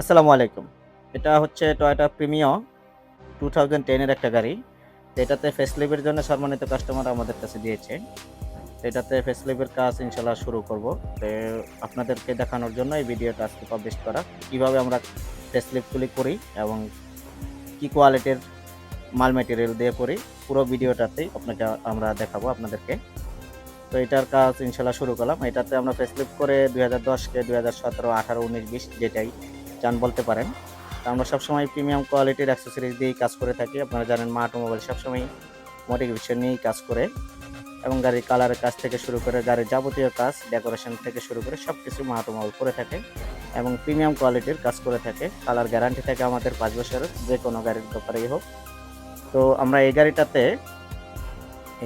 আসসালামু আলাইকুম। এটা হচ্ছে টয়োটা প্রিমিও টু থাউজেন্ড টেনের একটা গাড়ি। এটাতে ফেসলিপের জন্য সম্মানিত কাস্টমার আমাদের কাছে দিয়েছে। এটাতে ফেসলিপের কাজ ইনশাল্লাহ শুরু করব। তো আপনাদেরকে দেখানোর জন্য এই ভিডিওটা আজকে পাবলিশ করা। কীভাবে আমরা ফেসলিপগুলি করি এবং কি কোয়ালিটির মাল মেটেরিয়াল দিয়ে করি, পুরো ভিডিওটাতেই আপনাকে আমরা দেখাবো আপনাদেরকে। তো এটার কাজ ইনশাল্লাহ শুরু করলাম। এটাতে আমরা ফেসলিপ করে দুই হাজার দশকে দুই হাজার সতেরো, আঠারো, উনিশ, বিশ যেটাই চান বলতে পারেন। তো আমরা সবসময় প্রিমিয়াম কোয়ালিটির অ্যাক্সেসরিজ দিয়েই কাজ করে থাকি। আপনারা জানেন মা অটোমোবাইল সবসময় মোটিভেশন নিয়েই কাজ করে এবং গাড়ির কালারের কাজ থেকে শুরু করে গাড়ির যাবতীয় কাজ ডেকোরেশন থেকে শুরু করে সব কিছু মা অটোমোবাইল করে থাকে এবং প্রিমিয়াম কোয়ালিটির কাজ করে থাকে। কালার গ্যারান্টি থাকে আমাদের পাঁচ বছরের, যে কোনো গাড়ির ব্যাপারেই হোক। তো আমরা এই গাড়িটাতে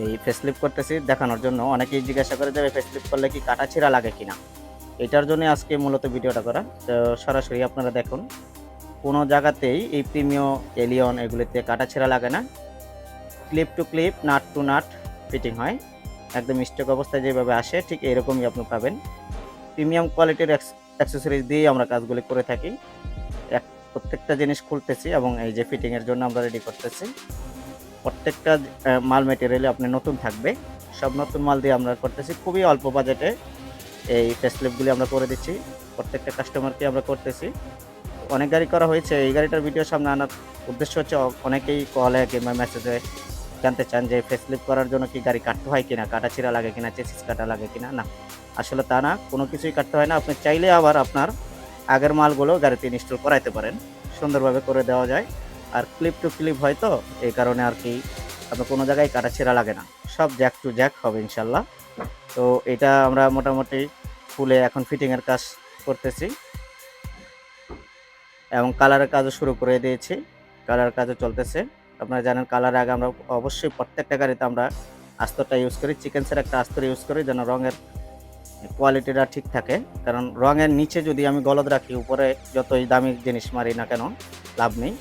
এই ফেসলিপ করতেছি, দেখানোর জন্য। অনেকেই জিজ্ঞাসা করে যে ফেসলিপ করলে কি কাটা ছিঁড়া লাগে কিনা? এটার জন্য আজকে মূলত ভিডিওটা করা। তো সরাসরি আপনারা দেখুন, কোনো জায়গাতেই এই প্রিমিয় এলিয়ন এগুলিতে কাটা ছেঁড়া লাগে না। Clip to clip, nut to nut fitting হয়। একদম স্টক অবস্থায় যেভাবে আসে, ঠিক এরকমই আপনি পাবেন। প্রিমিয়াম কোয়ালিটির অ্যাক্সেসরিজ দিয়েই আমরা কাজগুলি করে থাকি। এক প্রত্যেকটা জিনিস খুলতেছি এবং এই যে ফিটিংয়ের জন্য আমরা রেডি করতেছি। প্রত্যেকটা মাল মেটেরিয়ালে আপনি নতুন থাকবে। সব নতুন মাল দিয়ে আমরা করতেছি। খুবই অল্প বাজেটে এই ফেসলিপগুলি আমরা করে দিচ্ছি। প্রত্যেকটা কাস্টমারকে আমরা করতেছি। অনেক গাড়ি করা হয়েছে। এই গাড়িটার ভিডিও সামনে আনার উদ্দেশ্য হচ্ছে অনেকেই কলে কিংবা মেসেজে জানতে চান যে ফেসলিপ করার জন্য কি গাড়ি কাটতে হয় কিনা, কাটা ছিঁড়া লাগে কিনা চেসিস কাটা লাগে কিনা, না। আসলে তা না, কোনো কিছুই কাটতে হয় না। আপনি চাইলে আবার আপনার আগের মালগুলো গাড়িতে ইনস্টল করাইতে পারেন। সুন্দরভাবে করে দেওয়া যায়। আর ক্লিপ টু ক্লিপ হয় তো এই কারণে আর কি আপনার কোনো জায়গায় কাটা ছেঁড়া লাগে না। সব জ্যাক টু জ্যাক হবে ইনশাল্লাহ। তো এটা আমরা মোটামুটি ফুলে এখন ফিটিংয়ের কাজ করতেছি। এবং কালারের কাজও শুরু করে দিয়েছি। কালার কাজও চলতেছে। আপনারা জানেন কালার আগে আমরা অবশ্যই প্রত্যেকটা গাড়িতে আমরা আস্তরটা ইউজ করি। চিকেন্সের একটা আস্তর ইউজ করি যেন রঙের কোয়ালিটিটা ঠিক থাকে। কারণ রঙের নিচে যদি আমি গলদ রাখি, উপরে যতই দামি জিনিস মারি না কেন, লাভ নেই।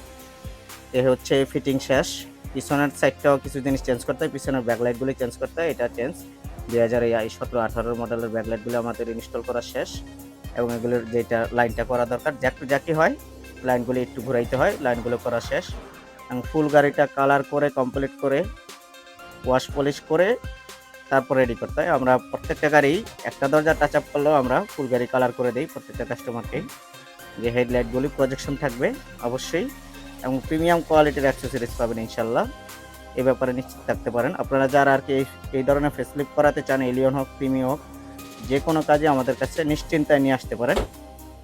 এ হচ্ছে ফিটিং শেষ। পিছনের সাইডটাও কিছু জিনিস চেঞ্জ করতে হয়, পিছনের ব্যাকলাইটগুলি চেঞ্জ করতে হয়, এটা চেঞ্জ দুই হাজার এই সতেরো, আঠারোর মডেলের ব্যাকলাইটগুলো আমাদের ইনস্টল করা শেষ। এবং এগুলোর যেটা লাইনটা করা দরকার জ্যাক টু জ্যাকই হয় লাইনগুলো একটু ঘুরাইতে হয় লাইনগুলো করা শেষ। এবং ফুল গাড়িটা কালার করে কমপ্লিট করে ওয়াশ পলিশ করে, তারপর রেডি করতে হয়। আমরা প্রত্যেকটা গাড়ি, একটা দরজা টাচ আপ করলেও আমরা ফুল গাড়ি কালার করে দিই প্রত্যেকটা কাস্টমারকে যে হেডলাইটগুলি প্রজেকশন থাকবে, অবশ্যই। এবং প্রিমিয়াম কোয়ালিটির অ্যাক্সেসরিজ পাবেন ইনশাল্লাহ এই ব্যাপারে নিশ্চিত থাকতে পারেন। আপনারা যারা আর কি এই- ধরনের ফেসলিপ করাতে চান এলিয়ন হোক প্রিমিয়াম হোক, যে কোনো কাজে আমাদের কাছে নিশ্চিন্তায় নিয়ে আসতে পারেন।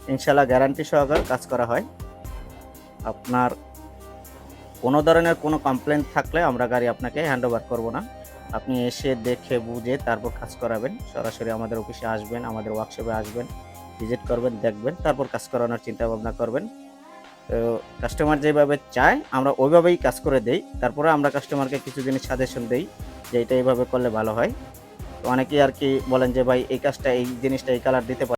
ইনশাল্লাহ গ্যারান্টি সহকারে কাজ করা হয়। আপনার কোনো ধরনের কোনো কমপ্লেন থাকলে আমরা গাড়ি আপনাকে হ্যান্ড ওভার করব না। আপনি এসে দেখে বুঝে তারপর কাজ করাবেন। সরাসরি আমাদের অফিসে আসবেন, আমাদের ওয়ার্কশপে আসবেন ভিজিট করবেন, দেখবেন, তারপর কাজ করানোর চিন্তা ভাবনা করবেন। তো কাস্টমার যেভাবে চায়, আমরা ওইভাবেই কাজ করে দেই। তারপরে আমরা কাস্টমারকে কিছু জিনিস সাজেশন দিই যে এটা এইভাবে করলে ভালো হয়। তো অনেকেই আর কি বলেন যে, ভাই, এই কাজটা, এই জিনিসটা, এই কালার দিতে পারে